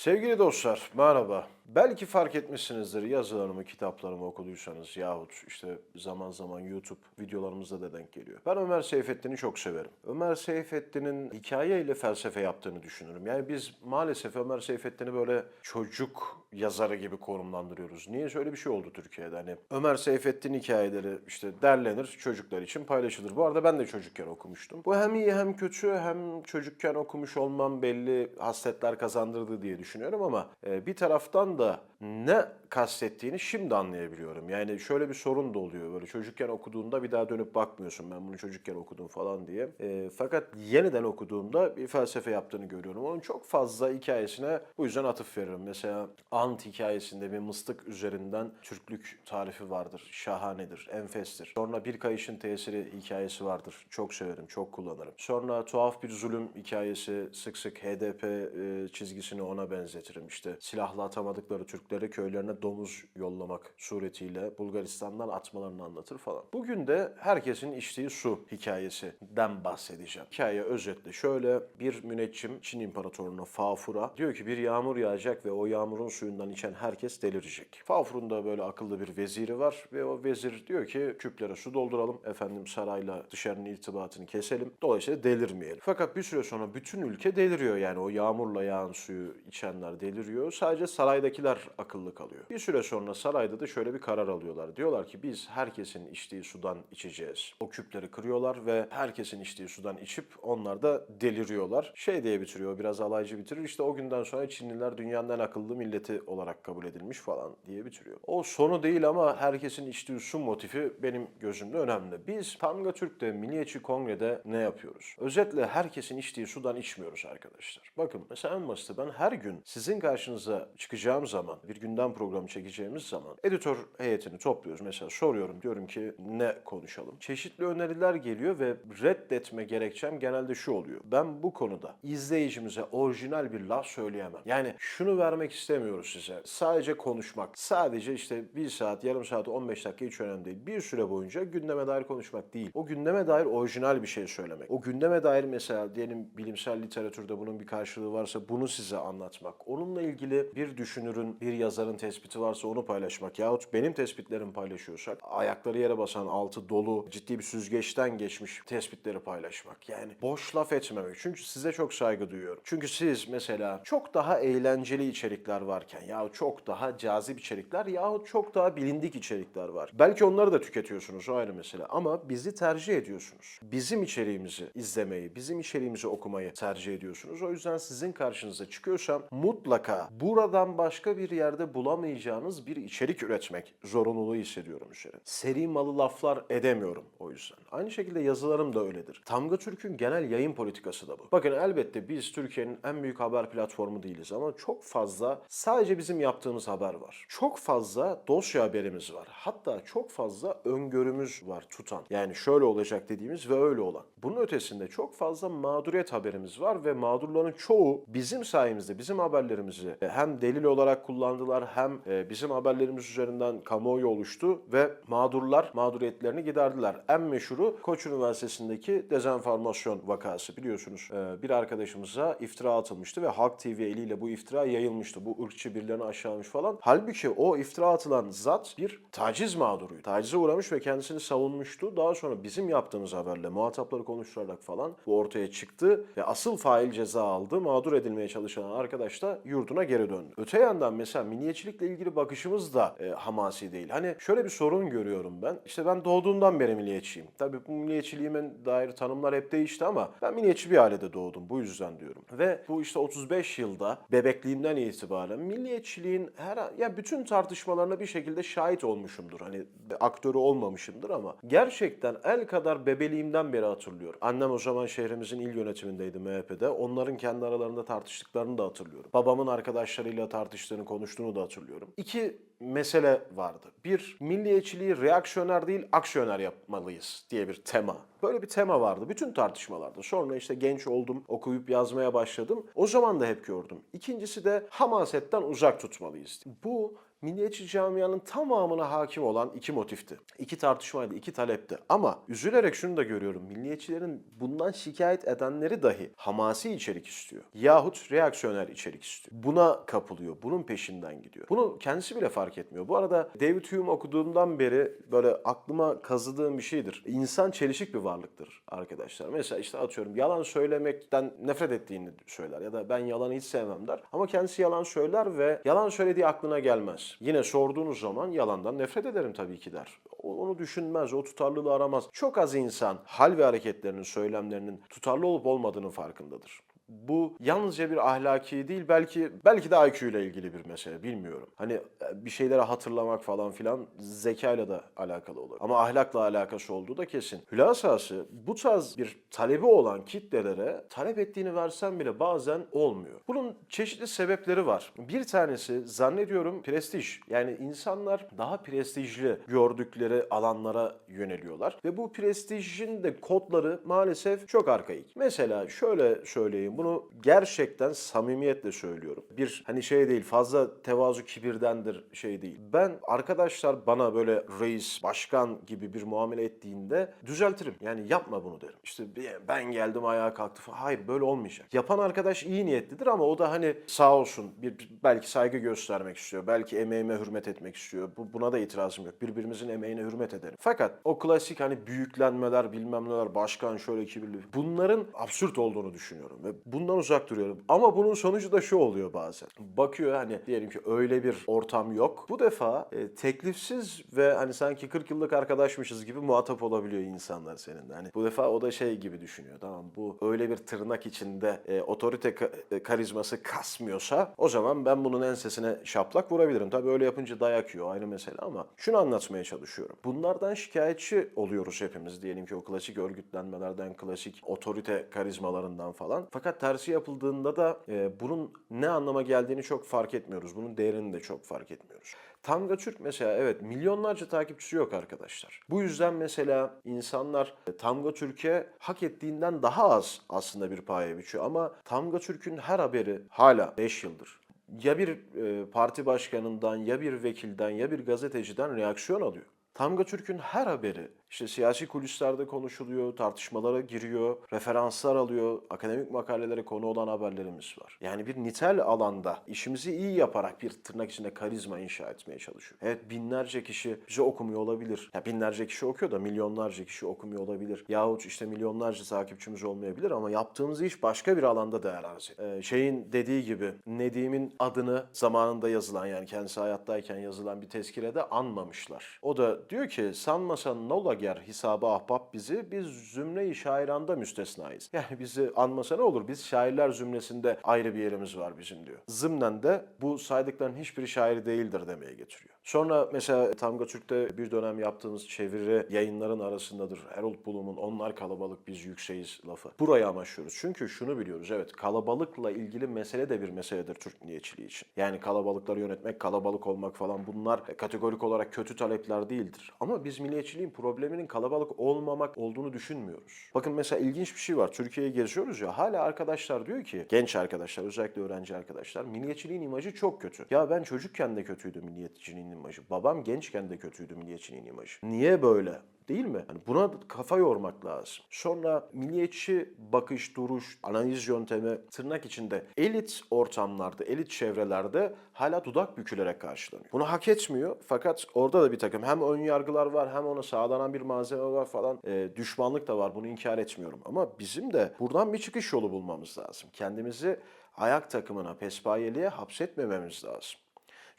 Sevgili dostlar, merhaba. Belki fark etmişsinizdir yazılarımı, kitaplarımı okuduysanız yahut işte zaman zaman YouTube videolarımızda da denk geliyor. Ben Ömer Seyfettin'i çok severim. Ömer Seyfettin'in hikaye ile felsefe yaptığını düşünürüm. Yani biz maalesef Ömer Seyfettin'i böyle çocuk yazarı gibi konumlandırıyoruz. Niye öyle bir şey oldu Türkiye'de? Hani Ömer Seyfettin hikayeleri işte derlenir, çocuklar için paylaşılır. Bu arada ben de çocukken okumuştum. Bu hem iyi hem kötü hem çocukken okumuş olmam belli hasletler kazandırdı diye düşünüyorum ama e, bir taraftan года ne kastettiğini şimdi anlayabiliyorum. Yani şöyle bir sorun da oluyor. Böyle çocukken okuduğunda bir daha dönüp bakmıyorsun. Ben bunu çocukken okudum falan diye. E, fakat yeniden okuduğumda bir felsefe yaptığını görüyorum. Onun çok fazla hikayesine bu yüzden atıf veririm. Mesela Ant hikayesinde bir mıstık üzerinden Türklük tarifi vardır. Şahanedir, enfestir. Sonra Bir Kayışın Tesiri hikayesi vardır. Çok severim, çok kullanırım. Sonra Tuhaf Bir Zulüm hikayesi sık sık HDP e, çizgisini ona benzetirim. İşte silahla atamadıkları Türkleri köylerine domuz yollamak suretiyle Bulgaristan'dan atmalarını anlatır falan. Bugün de herkesin içtiği su hikayesinden bahsedeceğim. Hikaye özetle şöyle bir müneccim Çin İmparatorluğu'na Fafur'a diyor ki bir yağmur yağacak ve o yağmurun suyundan içen herkes delirecek. Fafur'un da böyle akıllı bir veziri var ve o vezir diyor ki küplere su dolduralım. Efendim sarayla dışarının irtibatını keselim. Dolayısıyla delirmeyelim. Fakat bir süre sonra bütün ülke deliriyor yani o yağmurla yağan suyu içenler deliriyor. Sadece saraydakiler akıllı kalıyor. Bir süre sonra sarayda da şöyle bir karar alıyorlar. Diyorlar ki biz herkesin içtiği sudan içeceğiz. O küpleri kırıyorlar ve herkesin içtiği sudan içip onlar da deliriyorlar. Şey diye bitiriyor biraz alaycı bitirir. İşte o günden sonra Çinliler dünyanın en akıllı milleti olarak kabul edilmiş falan diye bitiriyor. O sonu değil ama herkesin içtiği su motifi benim gözümde önemli. Biz Tanga Türk'te Milliyetçi Kongre'de ne yapıyoruz? Özetle herkesin içtiği sudan içmiyoruz arkadaşlar. Bakın mesela en basiti ben her gün sizin karşınıza çıkacağım zaman, bir gündem programı çekeceğimiz zaman editör heyetini topluyoruz. Mesela soruyorum diyorum ki ne konuşalım? Çeşitli öneriler geliyor ve reddetme gerekçem genelde şu oluyor. Ben bu konuda izleyicimize orijinal bir laf söyleyemem. Yani şunu vermek istemiyoruz size. Sadece konuşmak. Sadece işte bir saat, yarım saat, 15 dakika hiç önemli değil. Bir süre boyunca gündeme dair konuşmak değil. O gündeme dair orijinal bir şey söylemek. O gündeme dair mesela diyelim bilimsel literatürde bunun bir karşılığı varsa bunu size anlatmak. Onunla ilgili bir düşünürün, bir yazarın tespiti varsa onu paylaşmak. Yahut benim tespitlerimi paylaşıyorsak ayakları yere basan, altı dolu, ciddi bir süzgeçten geçmiş tespitleri paylaşmak. Yani boş laf etmemek. Çünkü size çok saygı duyuyorum. Çünkü siz mesela çok daha eğlenceli içerikler varken yahut çok daha cazip içerikler yahut çok daha bilindik içerikler var. Belki onları da tüketiyorsunuz o ayrı mesele ama bizi tercih ediyorsunuz. Bizim içeriğimizi izlemeyi, bizim içeriğimizi okumayı tercih ediyorsunuz. O yüzden sizin karşınıza çıkıyorsam mutlaka buradan başka bir yerde bulamayacağınız bir içerik üretmek zorunluluğu hissediyorum üzerine. Seri malı laflar edemiyorum o yüzden. Aynı şekilde yazılarım da öyledir. Tamga Türk'ün genel yayın politikası da bu. Bakın elbette biz Türkiye'nin en büyük haber platformu değiliz ama çok fazla sadece bizim yaptığımız haber var. Çok fazla dosya haberimiz var. Hatta çok fazla öngörümüz var tutan. Yani şöyle olacak dediğimiz ve öyle olan. Bunun ötesinde çok fazla mağduriyet haberimiz var ve mağdurların çoğu bizim sayemizde bizim haberlerimizi hem delil olarak kullandılar hem e, bizim haberlerimiz üzerinden kamuoyu oluştu ve mağdurlar mağduriyetlerini giderdiler. En meşhuru Koç Üniversitesi'ndeki dezenformasyon vakası biliyorsunuz. e, Bir arkadaşımıza iftira atılmıştı ve Halk TV eliyle bu iftira yayılmıştı. Bu ırkçı birilerini aşağılamış falan. Halbuki o iftira atılan zat bir taciz mağduruydu. Tacize uğramış ve kendisini savunmuştu. Daha sonra bizim yaptığımız haberle muhatapları konuşturarak falan bu ortaya çıktı ve asıl fail ceza aldı. Mağdur edilmeye çalışan arkadaş da yurduna geri döndü. Öte yandan mesela milliyetçilikle ilgili bakışımız da e, hamasi değil. Hani şöyle bir sorun görüyorum ben. İşte ben doğduğumdan beri milliyetçiyim. Tabii bu milliyetçiliğime dair tanımlar hep değişti ama ben milliyetçi bir ailede doğdum. Bu yüzden diyorum. Ve bu işte 35 yılda bebekliğimden itibaren milliyetçiliğin her ya bütün tartışmalarına bir şekilde şahit olmuşumdur. Hani aktörü olmamışımdır ama gerçekten el kadar bebeliğimden beri hatırlıyorum. Annem o zaman şehrimizin il yönetimindeydi MHP'de. Onların kendi aralarında tartıştıklarını da hatırlıyorum. Babamın arkadaşlarıyla tartıştığını, konuştuğunu da hatırlıyorum. İki mesele vardı. Bir, milliyetçiliği reaksiyoner değil aksiyoner yapmalıyız diye bir tema. Böyle bir tema vardı bütün tartışmalarda. Sonra işte genç oldum, okuyup yazmaya başladım. O zaman da hep gördüm. İkincisi de hamasetten uzak tutmalıyız. Bu milliyetçi camianın tamamına hakim olan iki motifti. İki tartışmaydı, iki talepti. Ama üzülerek şunu da görüyorum. Milliyetçilerin bundan şikayet edenleri dahi hamasi içerik istiyor. Yahut reaksiyoner içerik istiyor. Buna kapılıyor. Bunun peşinden gidiyor. Bunu kendisi bile fark etmiyor. Bu arada David Hume okuduğumdan beri böyle aklıma kazıdığım bir şeydir. İnsan çelişik bir varlıktır arkadaşlar. Mesela işte atıyorum yalan söylemekten nefret ettiğini söyler ya da ben yalanı hiç sevmem der. Ama kendisi yalan söyler ve yalan söylediği aklına gelmez. Yine sorduğunuz zaman yalandan nefret ederim tabii ki der. Onu düşünmez, o tutarlılığı aramaz. Çok az insan hal ve hareketlerinin, söylemlerinin tutarlı olup olmadığının farkındadır. Bu yalnızca bir ahlaki değil belki belki de IQ ile ilgili bir mesele bilmiyorum. Hani e, bir şeyleri hatırlamak falan filan zekayla da alakalı olur. Ama ahlakla alakası olduğu da kesin. Hülasası bu tarz bir talebi olan kitlelere talep ettiğini versen bile bazen olmuyor. Bunun çeşitli sebepleri var. Bir tanesi zannediyorum prestij. Yani insanlar daha prestijli gördükleri alanlara yöneliyorlar. Ve bu prestijin de kodları maalesef çok arkaik. Mesela şöyle söyleyeyim bunu gerçekten samimiyetle söylüyorum. Bir hani şey değil fazla tevazu kibirdendir şey değil. Ben arkadaşlar bana böyle reis, başkan gibi bir muamele ettiğinde düzeltirim. Yani yapma bunu derim. İşte ben geldim ayağa kalktı falan. Hayır böyle olmayacak. Yapan arkadaş iyi niyetlidir ama o da hani sağ olsun bir, belki saygı göstermek istiyor. Belki emeğime hürmet etmek istiyor. Bu, buna da itirazım yok. Birbirimizin emeğine hürmet ederim. Fakat o klasik hani büyüklenmeler bilmem neler başkan şöyle kibirli. Bunların absürt olduğunu düşünüyorum ve bundan uzak duruyorum. Ama bunun sonucu da şu oluyor bazen. Bakıyor hani diyelim ki öyle bir ortam yok. Bu defa e, teklifsiz ve hani sanki 40 yıllık arkadaşmışız gibi muhatap olabiliyor insanlar seninle. Hani bu defa o da şey gibi düşünüyor. Tamam bu öyle bir tırnak içinde e, otorite ka- e, karizması kasmıyorsa o zaman ben bunun ensesine şaplak vurabilirim. Tabii öyle yapınca dayak yiyor ayrı mesele ama şunu anlatmaya çalışıyorum. Bunlardan şikayetçi oluyoruz hepimiz diyelim ki o klasik örgütlenmelerden, klasik otorite karizmalarından falan. Fakat tersi yapıldığında da e, bunun ne anlama geldiğini çok fark etmiyoruz. Bunun değerini de çok fark etmiyoruz. Tanga Türk mesela evet milyonlarca takipçisi yok arkadaşlar. Bu yüzden mesela insanlar e, Tamga Türk'e hak ettiğinden daha az aslında bir paye biçiyor. Ama Tamga Türk'ün her haberi hala 5 yıldır ya bir e, parti başkanından ya bir vekilden ya bir gazeteciden reaksiyon alıyor. Tamga Türk'ün her haberi işte siyasi kulislerde konuşuluyor, tartışmalara giriyor, referanslar alıyor, akademik makalelere konu olan haberlerimiz var. Yani bir nitel alanda işimizi iyi yaparak bir tırnak içinde karizma inşa etmeye çalışıyor. Evet binlerce kişi bizi okumuyor olabilir. Ya binlerce kişi okuyor da milyonlarca kişi okumuyor olabilir. Yahut işte milyonlarca takipçimiz olmayabilir ama yaptığımız iş başka bir alanda değer arz ediyor. Ee, şeyin dediği gibi Nedim'in adını zamanında yazılan yani kendisi hayattayken yazılan bir tezkirede anmamışlar. O da diyor ki sanmasan ne ola ger hesabı ahbap bizi biz zümre-i şairanda müstesnayız. Yani bizi anmasa ne olur biz şairler zümresinde ayrı bir yerimiz var bizim diyor. Zımnen de bu saydıkların hiçbiri şair değildir demeye getiriyor. Sonra mesela Tamga Türk'te bir dönem yaptığımız çeviri yayınların arasındadır. Erol Bulum'un onlar kalabalık biz yükseğiz lafı. Burayı amaçlıyoruz. Çünkü şunu biliyoruz evet kalabalıkla ilgili mesele de bir meseledir Türk milliyetçiliği için. Yani kalabalıkları yönetmek, kalabalık olmak falan bunlar kategorik olarak kötü talepler değildir. Ama biz milliyetçiliğin probleminin kalabalık olmamak olduğunu düşünmüyoruz. Bakın mesela ilginç bir şey var. Türkiye'yi geziyoruz ya hala arkadaşlar diyor ki genç arkadaşlar özellikle öğrenci arkadaşlar milliyetçiliğin imajı çok kötü. Ya ben çocukken de kötüydü milliyetçiliğin imajı. Babam gençken de kötüydü milliyetçiliğin imajı. Niye böyle? Değil mi? Yani buna kafa yormak lazım. Sonra milliyetçi bakış, duruş, analiz yöntemi tırnak içinde elit ortamlarda, elit çevrelerde hala dudak bükülerek karşılanıyor. Bunu hak etmiyor fakat orada da bir takım hem ön yargılar var hem ona sağlanan bir malzeme var falan. E, düşmanlık da var bunu inkar etmiyorum. Ama bizim de buradan bir çıkış yolu bulmamız lazım. Kendimizi ayak takımına, pespayeliğe hapsetmememiz lazım.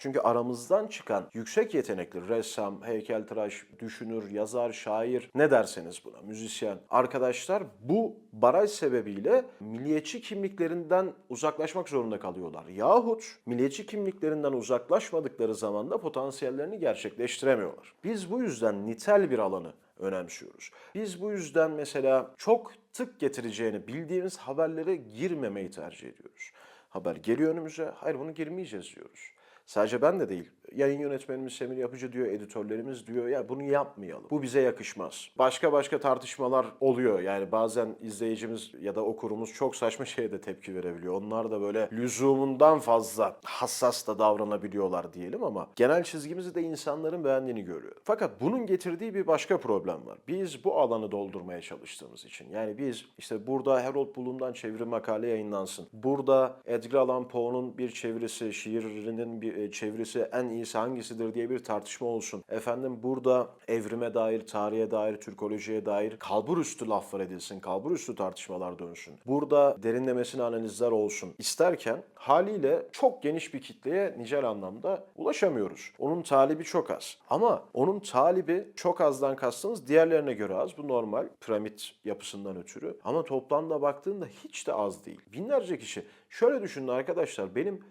Çünkü aramızdan çıkan yüksek yetenekli ressam, heykeltıraş, düşünür, yazar, şair ne derseniz buna, müzisyen arkadaşlar bu baraj sebebiyle milliyetçi kimliklerinden uzaklaşmak zorunda kalıyorlar. Yahut milliyetçi kimliklerinden uzaklaşmadıkları zaman da potansiyellerini gerçekleştiremiyorlar. Biz bu yüzden nitel bir alanı önemsiyoruz. Biz bu yüzden mesela çok tık getireceğini bildiğimiz haberlere girmemeyi tercih ediyoruz. Haber geliyor önümüze, hayır bunu girmeyeceğiz diyoruz. Sadece ben de değil. Yayın yönetmenimiz Semir Yapıcı diyor, editörlerimiz diyor ya bunu yapmayalım. Bu bize yakışmaz. Başka başka tartışmalar oluyor. Yani bazen izleyicimiz ya da okurumuz çok saçma şeye de tepki verebiliyor. Onlar da böyle lüzumundan fazla hassas da davranabiliyorlar diyelim ama genel çizgimizi de insanların beğendiğini görüyor. Fakat bunun getirdiği bir başka problem var. Biz bu alanı doldurmaya çalıştığımız için. Yani biz işte burada Harold Bloom'dan çeviri makale yayınlansın. Burada Edgar Allan Poe'nun bir çevirisi, şiirinin bir e, çevirisi en iyisi hangisidir diye bir tartışma olsun. Efendim burada evrime dair, tarihe dair, Türkolojiye dair kalbur üstü laflar edilsin, kalbur üstü tartışmalar dönsün. Burada derinlemesine analizler olsun isterken haliyle çok geniş bir kitleye nicel anlamda ulaşamıyoruz. Onun talibi çok az. Ama onun talibi çok azdan kastımız diğerlerine göre az. Bu normal piramit yapısından ötürü. Ama toplamda baktığında hiç de az değil. Binlerce kişi. Şöyle düşünün arkadaşlar benim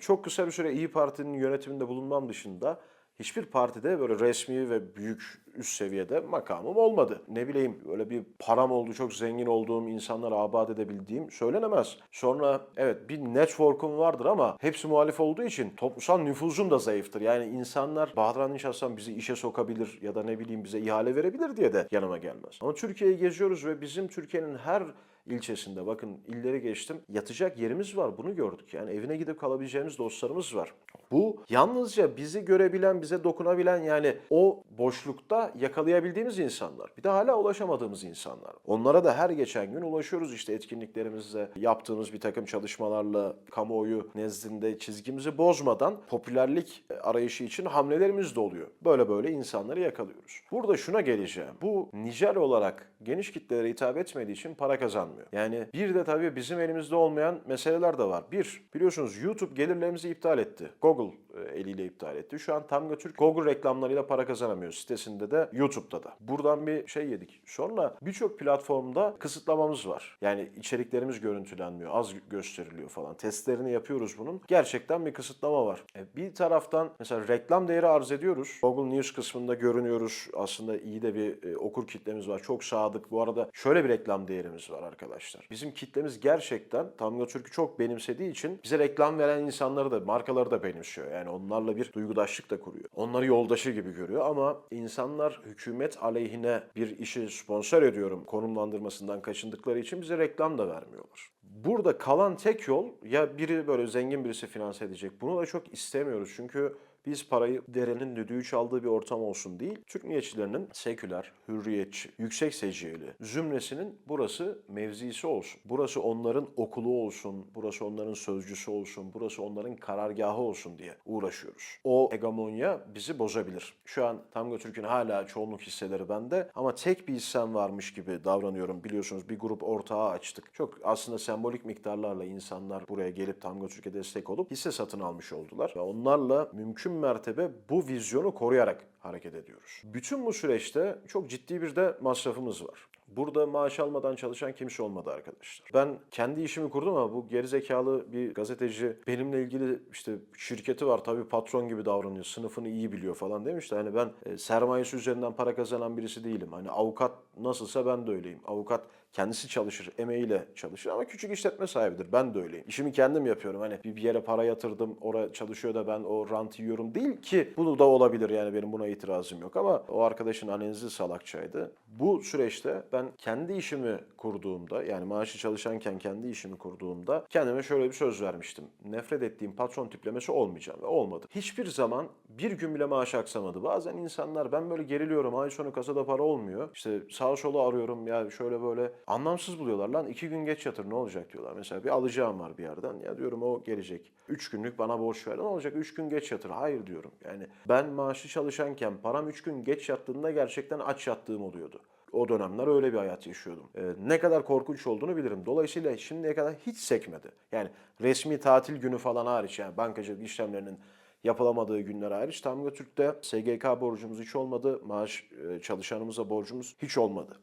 çok kısa bir süre İyi Parti'nin yönetiminde bulunmam dışında hiçbir partide böyle resmi ve büyük üst seviyede makamım olmadı. Ne bileyim öyle bir param oldu, çok zengin olduğum, insanlara abat edebildiğim söylenemez. Sonra evet bir network'um vardır ama hepsi muhalif olduğu için toplumsal nüfuzum da zayıftır. Yani insanlar Bahran Nişaslan bizi işe sokabilir ya da ne bileyim bize ihale verebilir diye de yanıma gelmez. Ama Türkiye'yi geziyoruz ve bizim Türkiye'nin her ilçesinde bakın illeri geçtim yatacak yerimiz var bunu gördük. Yani evine gidip kalabileceğimiz dostlarımız var. Bu yalnızca bizi görebilen, bize dokunabilen yani o boşlukta yakalayabildiğimiz insanlar. Bir de hala ulaşamadığımız insanlar. Onlara da her geçen gün ulaşıyoruz işte etkinliklerimizle, yaptığımız bir takım çalışmalarla, kamuoyu nezdinde çizgimizi bozmadan popülerlik arayışı için hamlelerimiz de oluyor. Böyle böyle insanları yakalıyoruz. Burada şuna geleceğim. Bu nicel olarak geniş kitlelere hitap etmediği için para kazanmıyor. Yani bir de tabii bizim elimizde olmayan meseleler de var. Bir, biliyorsunuz YouTube gelirlerimizi iptal etti. Google e, eliyle iptal etti. Şu an Tamga Türk Google reklamlarıyla para kazanamıyor. Sitesinde de YouTube'da da. Buradan bir şey yedik. Sonra birçok platformda kısıtlamamız var. Yani içeriklerimiz görüntülenmiyor. Az gösteriliyor falan. Testlerini yapıyoruz bunun. Gerçekten bir kısıtlama var. E, bir taraftan mesela reklam değeri arz ediyoruz. Google News kısmında görünüyoruz. Aslında iyi de bir e, okur kitlemiz var. Çok sadık. Bu arada şöyle bir reklam değerimiz var arkadaşlar. Bizim kitlemiz gerçekten Tamga Türk'ü çok benimsediği için bize reklam veren insanları da markaları da benimsiyor. Yani onlarla bir duygudaşlık da kuruyor. Onları yoldaşı gibi görüyor ama insanlar hükümet aleyhine bir işi sponsor ediyorum konumlandırmasından kaçındıkları için bize reklam da vermiyorlar. Burada kalan tek yol ya biri böyle zengin birisi finanse edecek. Bunu da çok istemiyoruz çünkü biz parayı derenin düdüğü çaldığı bir ortam olsun değil, Türk milliyetçilerinin seküler, hürriyetçi, yüksek seciyeli zümresinin burası mevzisi olsun. Burası onların okulu olsun, burası onların sözcüsü olsun, burası onların karargahı olsun diye uğraşıyoruz. O hegemonya bizi bozabilir. Şu an Tango Türk'ün hala çoğunluk hisseleri bende ama tek bir hissem varmış gibi davranıyorum. Biliyorsunuz bir grup ortağı açtık. Çok aslında sembolik miktarlarla insanlar buraya gelip Tango Türk'e destek olup hisse satın almış oldular. Ve onlarla mümkün mertebe bu vizyonu koruyarak hareket ediyoruz. Bütün bu süreçte çok ciddi bir de masrafımız var. Burada maaş almadan çalışan kimse olmadı arkadaşlar. Ben kendi işimi kurdum ama bu gerizekalı bir gazeteci benimle ilgili işte şirketi var tabii patron gibi davranıyor, sınıfını iyi biliyor falan demişti. Hani ben e, sermayesi üzerinden para kazanan birisi değilim. Hani avukat nasılsa ben de öyleyim. Avukat kendisi çalışır, emeğiyle çalışır ama küçük işletme sahibidir. Ben de öyleyim. İşimi kendim yapıyorum. Hani bir yere para yatırdım, oraya çalışıyor da ben o rant yiyorum değil ki. Bu da olabilir yani benim buna itirazım yok ama o arkadaşın analizi salakçaydı. Bu süreçte ben kendi işimi kurduğumda yani maaşı çalışanken kendi işimi kurduğumda kendime şöyle bir söz vermiştim. Nefret ettiğim patron tiplemesi olmayacağım ve olmadı. Hiçbir zaman bir gün bile maaş aksamadı. Bazen insanlar ben böyle geriliyorum ay sonu kasada para olmuyor. İşte sağa sola arıyorum ya şöyle böyle anlamsız buluyorlar. Lan iki gün geç yatır ne olacak diyorlar. Mesela bir alacağım var bir yerden ya diyorum o gelecek. Üç günlük bana borç ver ne olacak üç gün geç yatır. Hayır diyorum. Yani ben maaşlı çalışanken param üç gün geç yattığında gerçekten aç yattığım oluyordu. O dönemler öyle bir hayat yaşıyordum. Ee, ne kadar korkunç olduğunu bilirim. Dolayısıyla şimdiye kadar hiç sekmedi. Yani resmi tatil günü falan hariç yani bankacılık işlemlerinin yapılamadığı günler hariç Tamga Türk'te SGK borcumuz hiç olmadı. Maaş e, çalışanımıza borcumuz hiç olmadı.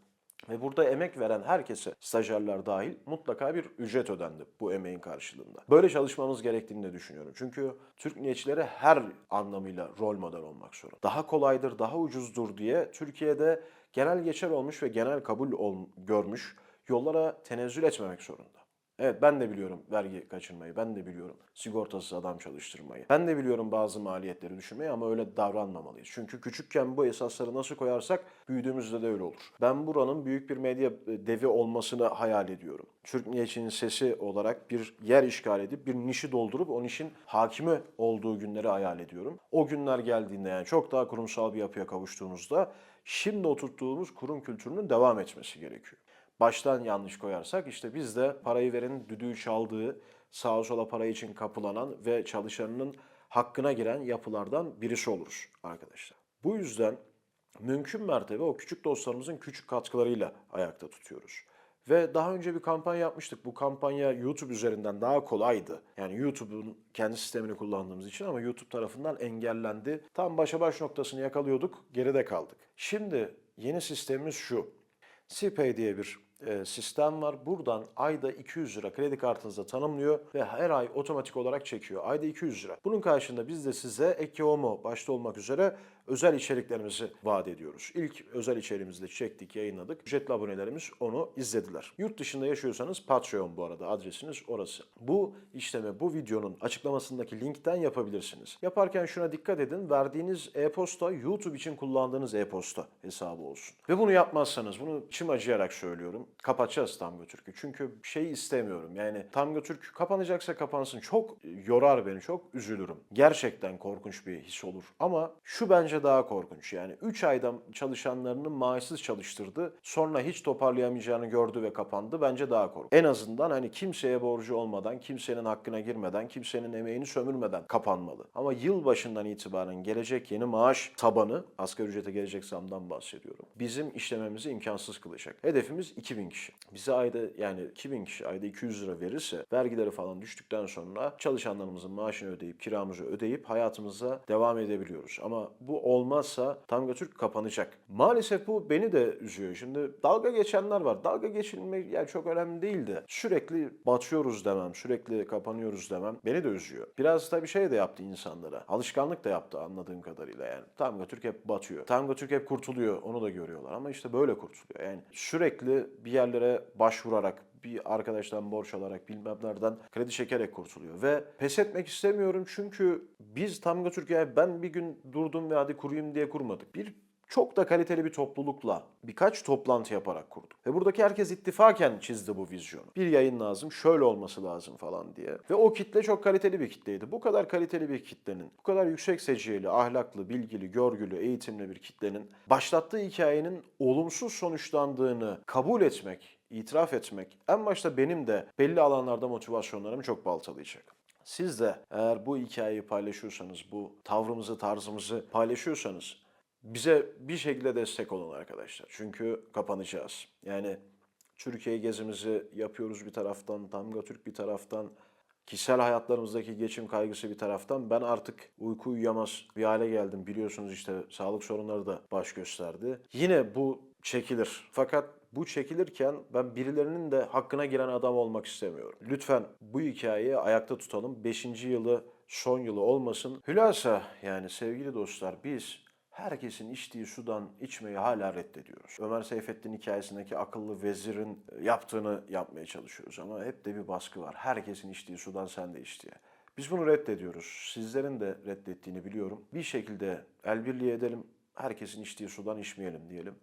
Ve burada emek veren herkese, stajyerler dahil mutlaka bir ücret ödendi bu emeğin karşılığında. Böyle çalışmamız gerektiğini de düşünüyorum. Çünkü Türk milliyetçileri her anlamıyla rol model olmak zorunda. Daha kolaydır, daha ucuzdur diye Türkiye'de genel geçer olmuş ve genel kabul ol, görmüş yollara tenezzül etmemek zorunda. Evet ben de biliyorum vergi kaçırmayı, ben de biliyorum sigortasız adam çalıştırmayı. Ben de biliyorum bazı maliyetleri düşünmeyi ama öyle davranmamalıyız. Çünkü küçükken bu esasları nasıl koyarsak büyüdüğümüzde de öyle olur. Ben buranın büyük bir medya e, devi olmasını hayal ediyorum. Türk milliyetçinin sesi olarak bir yer işgal edip bir nişi doldurup o nişin hakimi olduğu günleri hayal ediyorum. O günler geldiğinde yani çok daha kurumsal bir yapıya kavuştuğumuzda şimdi oturttuğumuz kurum kültürünün devam etmesi gerekiyor baştan yanlış koyarsak işte biz de parayı verenin düdüğü çaldığı, sağa sola para için kapılanan ve çalışanının hakkına giren yapılardan birisi oluruz arkadaşlar. Bu yüzden mümkün mertebe o küçük dostlarımızın küçük katkılarıyla ayakta tutuyoruz. Ve daha önce bir kampanya yapmıştık. Bu kampanya YouTube üzerinden daha kolaydı. Yani YouTube'un kendi sistemini kullandığımız için ama YouTube tarafından engellendi. Tam başa baş noktasını yakalıyorduk, geride kaldık. Şimdi yeni sistemimiz şu. CPay diye bir e, sistem var. Buradan ayda 200 lira kredi kartınıza tanımlıyor ve her ay otomatik olarak çekiyor. Ayda 200 lira. Bunun karşılığında biz de size Eki Omo başta olmak üzere özel içeriklerimizi vaat ediyoruz. İlk özel içeriğimizi de çektik, yayınladık. Ücretli abonelerimiz onu izlediler. Yurt dışında yaşıyorsanız Patreon bu arada adresiniz orası. Bu işlemi bu videonun açıklamasındaki linkten yapabilirsiniz. Yaparken şuna dikkat edin. Verdiğiniz e-posta YouTube için kullandığınız e-posta hesabı olsun. Ve bunu yapmazsanız, bunu içim acıyarak söylüyorum. Kapatacağız Tango Türk'ü. Çünkü şey istemiyorum. Yani Tango Türk kapanacaksa kapansın. Çok yorar beni, çok üzülürüm. Gerçekten korkunç bir his olur. Ama şu bence daha korkunç. Yani 3 ayda çalışanlarını maaşsız çalıştırdı. Sonra hiç toparlayamayacağını gördü ve kapandı. Bence daha korkunç. En azından hani kimseye borcu olmadan, kimsenin hakkına girmeden, kimsenin emeğini sömürmeden kapanmalı. Ama yıl başından itibaren gelecek yeni maaş tabanı, asgari ücrete gelecek zamdan bahsediyorum. Bizim işlememizi imkansız kılacak. Hedefimiz 2000 kişi. Bize ayda yani 2000 kişi ayda 200 lira verirse vergileri falan düştükten sonra çalışanlarımızın maaşını ödeyip kiramızı ödeyip hayatımıza devam edebiliyoruz. Ama bu olmazsa Tango Türk kapanacak. Maalesef bu beni de üzüyor. Şimdi dalga geçenler var. Dalga geçilmek yani çok önemli değil de sürekli batıyoruz demem, sürekli kapanıyoruz demem beni de üzüyor. Biraz da bir şey de yaptı insanlara. Alışkanlık da yaptı anladığım kadarıyla yani. Tango Türk hep batıyor. Tango Türk hep kurtuluyor. Onu da görüyorlar ama işte böyle kurtuluyor. Yani sürekli bir yerlere başvurarak bir arkadaştan borç alarak bilmem nereden kredi çekerek kurtuluyor. Ve pes etmek istemiyorum çünkü biz Tamga Türkiye ben bir gün durdum ve hadi kurayım diye kurmadık. Bir çok da kaliteli bir toplulukla birkaç toplantı yaparak kurduk. Ve buradaki herkes ittifaken çizdi bu vizyonu. Bir yayın lazım, şöyle olması lazım falan diye. Ve o kitle çok kaliteli bir kitleydi. Bu kadar kaliteli bir kitlenin, bu kadar yüksek seciyeli, ahlaklı, bilgili, görgülü, eğitimli bir kitlenin başlattığı hikayenin olumsuz sonuçlandığını kabul etmek, itiraf etmek en başta benim de belli alanlarda motivasyonlarımı çok baltalayacak. Siz de eğer bu hikayeyi paylaşıyorsanız, bu tavrımızı, tarzımızı paylaşıyorsanız bize bir şekilde destek olun arkadaşlar. Çünkü kapanacağız. Yani Türkiye gezimizi yapıyoruz bir taraftan, Damga Türk bir taraftan, kişisel hayatlarımızdaki geçim kaygısı bir taraftan. Ben artık uyku uyuyamaz bir hale geldim. Biliyorsunuz işte sağlık sorunları da baş gösterdi. Yine bu çekilir. Fakat bu çekilirken ben birilerinin de hakkına giren adam olmak istemiyorum. Lütfen bu hikayeyi ayakta tutalım. Beşinci yılı son yılı olmasın. Hülasa yani sevgili dostlar biz herkesin içtiği sudan içmeyi hala reddediyoruz. Ömer Seyfettin hikayesindeki akıllı vezirin yaptığını yapmaya çalışıyoruz ama hep de bir baskı var. Herkesin içtiği sudan sen de iç diye. Biz bunu reddediyoruz. Sizlerin de reddettiğini biliyorum. Bir şekilde el birliği edelim. Herkesin içtiği sudan içmeyelim diyelim.